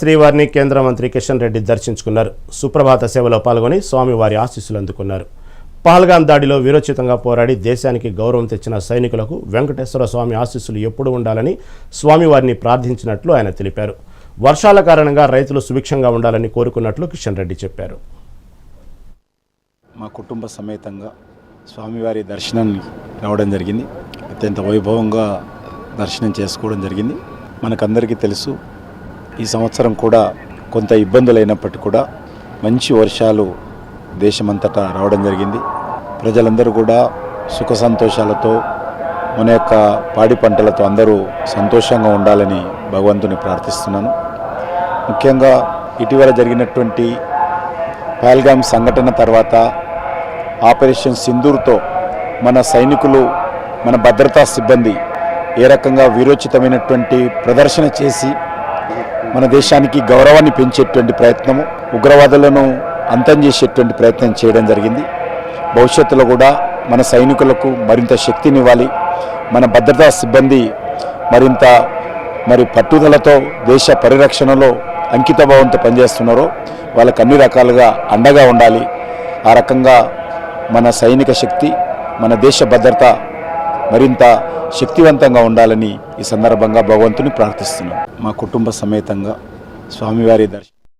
శ్రీవారిని కేంద్ర మంత్రి కిషన్ రెడ్డి దర్శించుకున్నారు. సుప్రభాత సేవలో పాల్గొని స్వామివారి ఆశీస్సులు అందుకున్నారు. పహల్గాన్ దాడిలో వీరోచితంగా పోరాడి దేశానికి గౌరవం తెచ్చిన సైనికులకు వెంకటేశ్వర స్వామి ఆశీస్సులు ఎప్పుడూ ఉండాలని స్వామివారిని ప్రార్థించినట్లు ఆయన తెలిపారు. వర్షాల కారణంగా రైతులు సుభిక్షంగా ఉండాలని కోరుకున్నట్లు కిషన్ రెడ్డి చెప్పారు. మా కుటుంబ సమేతంగా స్వామివారి దర్శనాన్ని రావడం జరిగింది. అత్యంత వైభవంగా దర్శనం చేసుకోవడం జరిగింది. మనకందరికీ తెలుసు ఈ సంవత్సరం కూడా కొంత ఇబ్బందులు అయినప్పటికీ కూడా మంచి వర్షాలు దేశమంతటా రావడం జరిగింది. ప్రజలందరూ కూడా సుఖ సంతోషాలతో మన యొక్క పాడి పంటలతో అందరూ సంతోషంగా ఉండాలని భగవంతుని ప్రార్థిస్తున్నాను. ముఖ్యంగా ఇటీవల జరిగినటువంటి పాల్గామ్ సంఘటన తర్వాత ఆపరేషన్ సింధూర్తో మన సైనికులు మన భద్రతా సిబ్బంది ఏ రకంగా వీరోచితమైనటువంటి ప్రదర్శన చేసి మన దేశానికి గౌరవాన్ని పెంచేటువంటి ప్రయత్నము ఉగ్రవాదులను అంతం చేసేటువంటి ప్రయత్నం చేయడం జరిగింది. భవిష్యత్తులో కూడా మన సైనికులకు మరింత శక్తినివ్వాలి. మన భద్రతా సిబ్బంది మరింత మరి పట్టుదలతో దేశ పరిరక్షణలో అంకితభావంతో పనిచేస్తున్నారో వాళ్ళకు అన్ని రకాలుగా అండగా ఉండాలి. ఆ రకంగా మన సైనిక శక్తి మన దేశ భద్రత మరింత శక్తివంతంగా ఉండాలని ఈ సందర్భంగా భగవంతుని ప్రార్థిస్తున్నాం. మా కుటుంబ సమేతంగా స్వామివారి దర్శనం